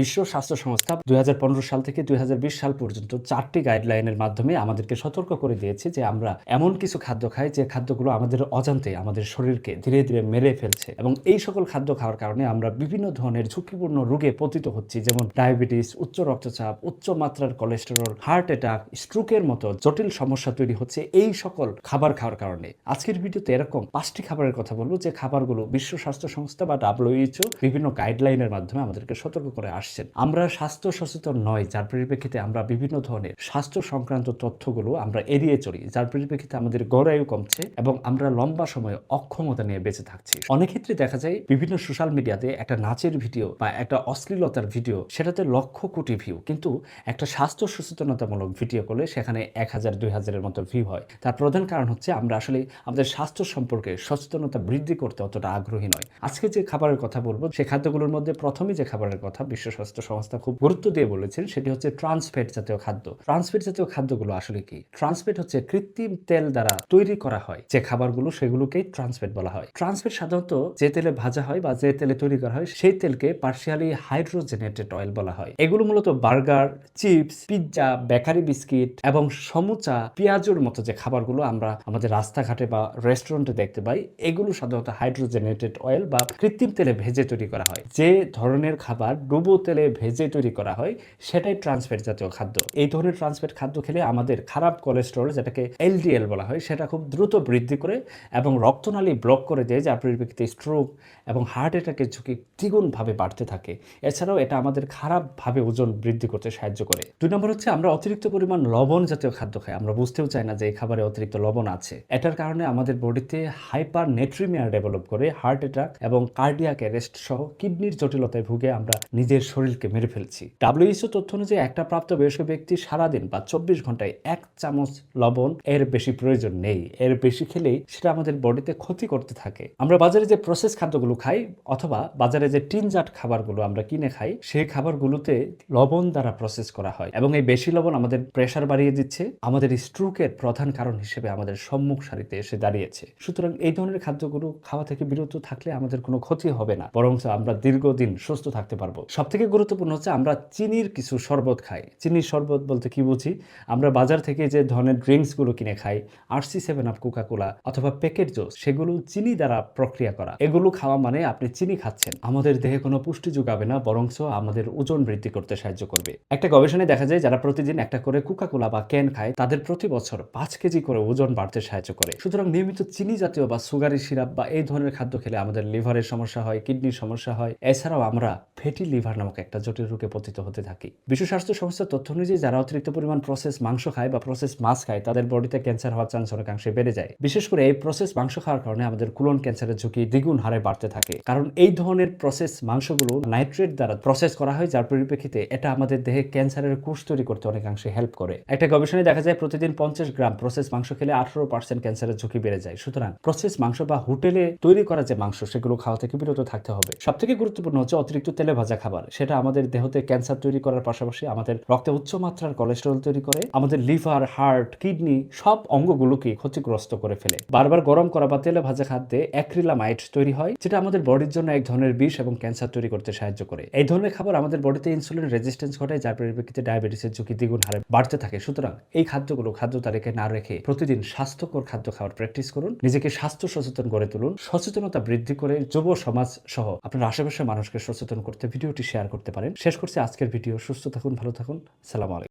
বিশ্ব স্বাস্থ্য সংস্থা দুই হাজার পনেরো সাল থেকে দুই হাজার বিশ সাল পর্যন্ত চারটি গাইডলাইনের মাধ্যমে আমাদেরকে সতর্ক করে দিয়েছে যে আমরা এমন কিছু খাদ্য খাই যে খাদ্যগুলো আমাদের অজান্তে আমাদের শরীরকে ধীরে ধীরে মেরে ফেলছে এবং এই সকল খাদ্য খাওয়ার কারণে আমরা বিভিন্ন ধরনের ঝুঁকিপূর্ণ রোগে পতিত হচ্ছি, যেমন ডায়াবেটিস, উচ্চ রক্তচাপ, উচ্চ মাত্রার কোলেস্টেরল, হার্ট অ্যাটাক, স্ট্রোকের মতো জটিল সমস্যা তৈরি হচ্ছে এই সকল খাবার খাওয়ার কারণে। আজকের ভিডিওতে এরকম পাঁচটি খাবারের কথা বলব যে খাবারগুলো বিশ্ব স্বাস্থ্য সংস্থা বা ডাব্লিউএইচও বিভিন্ন গাইডলাইনের মাধ্যমে আমাদেরকে সতর্ক করে আসছেন। আমরা স্বাস্থ্য সচেতন নয় যার পরিপ্রেক্ষিতে আমরা বিভিন্ন ধরনের স্বাস্থ্য সংক্রান্ত তথ্যগুলো আমরা এড়িয়ে চলি, যার পরিপ্রেক্ষিতে আমাদের গড়ায়ু কমছে এবং আমরা লম্বা সময় অক্ষমতা নিয়ে বেঁচে থাকছি। অনেক ক্ষেত্রে দেখা যায়, বিভিন্ন সোশ্যাল মিডিয়াতে একটা নাচের ভিডিও বা একটা অশ্লীলতার ভিডিও, সেটাতে লক্ষ কোটি ভিউ, কিন্তু একটা স্বাস্থ্য সচেতনতামূলক ভিডিও করলে সেখানে এক হাজার, দুই হাজারের মতো ভিউ হয়। তার প্রধান কারণ হচ্ছে, আমরা আসলে আমাদের স্বাস্থ্য সম্পর্কে সচেতনতা বৃদ্ধি করতে অতটা আগ্রহী নয় আজকে যে খাবারের কথা বলব সেই খাদ্যগুলোর মধ্যে প্রথমে যে খাবারের কথা, বিশ্ব স্বাস্থ্য সংস্থা খুব গুরুত্ব দিয়ে বলেছেন, সেটি হচ্ছে ট্রান্সফেট জাতীয় খাদ্য। ট্রান্সফেট জাতীয় খাদ্যগুলো আসলে কি? ট্রান্সফেট হচ্ছে কৃত্রিম তেল দ্বারা তৈরি করা হয়। যে খাবারগুলো সেগুলোকেই ট্রান্সফেট বলা হয়। ট্রান্সফেট সাধারণত যে তেলে ভাজা হয় বা যে তেলে তৈরি করা হয়, সেই তেলকে পার্শিয়ালি হাইড্রোজেনেটেড অয়েল বলা হয়। এগুলো মূলত burger, chips, pizza, bakery biscuit এবং সমুচা, পেঁয়াজুর মতো যে খাবারগুলো আমরা আমাদের রাস্তাঘাটে বা রেস্টুরেন্টে দেখতে পাই, এগুলো সাধারণত হাইড্রোজেনেটেড অয়েল বা কৃত্রিম তেলে ভেজে তৈরি করা হয়। যে ধরনের খাবার ডুবো তেলে ভেজে তৈরি করা হয়, সেটাই ট্রান্সফেট জাতীয় খাদ্য। এই ধরনের ট্রান্সফেট খাদ্য খেলে আমাদের খারাপ কোলেস্ট্রল যেটাকে এলডিএল বলা হয়, সেটা খুব দ্রুত বৃদ্ধি করে এবং রক্তনালী ব্লক করে দেয় যার পরিপ্রেক্ষিতে স্ট্রোক এবং হার্ট অ্যাটাকের ঝুঁকি দ্বিগুণভাবে বাড়তে থাকে। এছাড়াও এটা আমাদের খারাপভাবে ওজন বৃদ্ধি করতে সাহায্য করে। দুই নম্বর হচ্ছে, আমরা অতিরিক্ত পরিমাণ লবণ জাতীয় খাদ্য খাই। আমরা বুঝতেও চাই না যে এই খাবারে অতিরিক্ত লবণ আছে। এটার কারণে আমাদের বডিতে হাইপার নেট্রিমিয়া ডেভেলপ করে হার্ট অ্যাটাক এবং কার্ডিয়াক অ্যারেস্ট সহ কিডনির জটিলতায় ভুগে আমরা নিজের শরীরকে মেরে ফেলছি। ডাব্লিউএইচও তথ্য অনুযায়ী একটা প্রাপ্তবয়স্ক ব্যক্তি সারাদিন বা চব্বিশ ঘন্টায় এক চামচ লবণ এর বেশি প্রয়োজন নেই। এর বেশি খেলেই সেটা আমাদের বডিতে ক্ষতি করতে থাকে। আমরা বাজারে যে প্রসেস খাদ্যগুলো খাই অথবা বাজারে যে টিনজাট খাবারগুলো আমরা কিনে খাই, সেই খাবারগুলোতে লবণ দ্বারা প্রসেস করা হয় এবং এই বেশি লবণ আমাদের প্রেশার বাড়িয়ে দিচ্ছে, আমাদের স্ট্রোকের প্রধান কারণ হিসেবে আমাদের সম্মুখ সারিতে এসে দাঁড়িয়েছে। সুতরাং এই ধরনের খাদ্যগুলো খাওয়া থেকে বিরত থাকলে আমাদের কোনো ক্ষতি হবে না বরং আমরা দীর্ঘদিন সুস্থ থাকতে পারব। সব থেকে গুরুত্বপূর্ণ হচ্ছে আমরা চিনির কিছু শরবত খাই। চিনির শরবত বলতে কি বুঝি? আমরা বাজার থেকে যে ধরনের ড্রিঙ্কসগুলো কিনে খাই, RC seven up, Coca Cola অথবা প্যাকেট জুস, সেগুলো চিনি দ্বারা প্রক্রিয়া করা। এগুলো খাওয়া মানে আপনি চিনি খাচ্ছেন। আমাদের দেহে কোনো পুষ্টি যোগাবে না বরংস আমাদের ওজন বৃদ্ধি করতে সাহায্য করবে। একটা গবেষণায় দেখা যায়, যারা প্রতিদিন একটা করে কোকাকোলা বা ক্যান খায়, তাদের প্রতি বছর পাঁচ কেজি করে ওজন বাড়তে সাহায্য করে। সুতরাং নিয়মিত চিনি জাতীয় বা সুগারি সিরাপ বা এই ধরনের খাদ্য খেলে আমাদের লিভারের সমস্যা হয়, কিডনির সমস্যা হয়। এছাড়াও আমরা ফ্যাটি লিভার নামক একটা জটিল রোগে পতিত হতে থাকি। বিশ্ব স্বাস্থ্য সংস্থার তথ্য অনুযায়ী যারা অতিরিক্ত পরিমাণ প্রসেস মাংস খায় বা প্রসেস মাছ খায়, তাদের বডিতে ক্যান্সার হওয়ার চান্স অনেকাংশে বেড়ে যায়। বিশেষ করে এই প্রসেস মাংস খাওয়ার কারণে আমাদের কুলন ক্যান্সারের ঝুঁকি দ্বিগুণ হারে বাড়তে থাকে। কারণ এই ধরনের প্রসেস মাংসগুলো নাইট্রেট দ্বারা প্রসেস করা হয়, যার পরিপ্রেক্ষিতে এটা আমাদের দেহে ক্যান্সারের কোষ তৈরি করতে অনেকাংশে হেল্প করে। একটা গবেষণায় দেখা যায়, প্রতিদিন পঞ্চাশ গ্রাম প্রসেস মাংস খেলে আঠারো পার্সেন্ট ক্যান্সারের ঝুঁকি বেড়ে যায়। সুতরাং প্রসেস মাংস বা হোটেলে তৈরি করা যে মাংস, সেগুলো খাওয়া থেকে বিরত থাকতে হবে। সব থেকে গুরুত্বপূর্ণ হচ্ছে অতিরিক্ত তেলে ভাজা খাবার। সেটা আমাদের দেহতে ক্যান্সার তৈরি করার পাশাপাশি আমাদের রক্তে উচ্চ মাত্রার কোলেস্টেরল তৈরি করে, আমাদের লিভার, হার্ট, কিডনি সব অঙ্গগুলোকে ক্ষতিগ্রস্ত করে ফেলে। বারবার গরম করা বা তেলে ভাজা খাদ্যে অ্যাক্রিলামাইট তৈরি হয়, যেটা আমাদের বডির জন্য এক ধরনের বিষ এবং ক্যান্সার তৈরি করতে সাহায্য করে। এই ধরনের খাবার আমাদের বডিতে ইনসুলিন রেজিস্ট্যান্স ঘটায়, যার পরিপ্রেক্ষিতে ডায়াবেটিসের ঝুঁকি দ্বিগুণ হারে বাড়তে থাকে। সুতরাং এই খাদ্যগুলো খাদ্য তালিকায় না রেখে প্রতিদিন স্বাস্থ্যকর খাদ্য খাওয়ার প্র্যাকটিস করুন, নিজেকে স্বাস্থ্য সচেতন করে তুলুন, সচেতনতা বৃদ্ধি করে যুব সমাজ সহ আপনার আশেপাশের মানুষকে সচেতন করতে ভিডিওটি শেয়ার করতে পারেন। শেষ করছি আজকের ভিডিও। সুস্থ থাকুন ভালো থাকুন। সালাম আলাইকুম।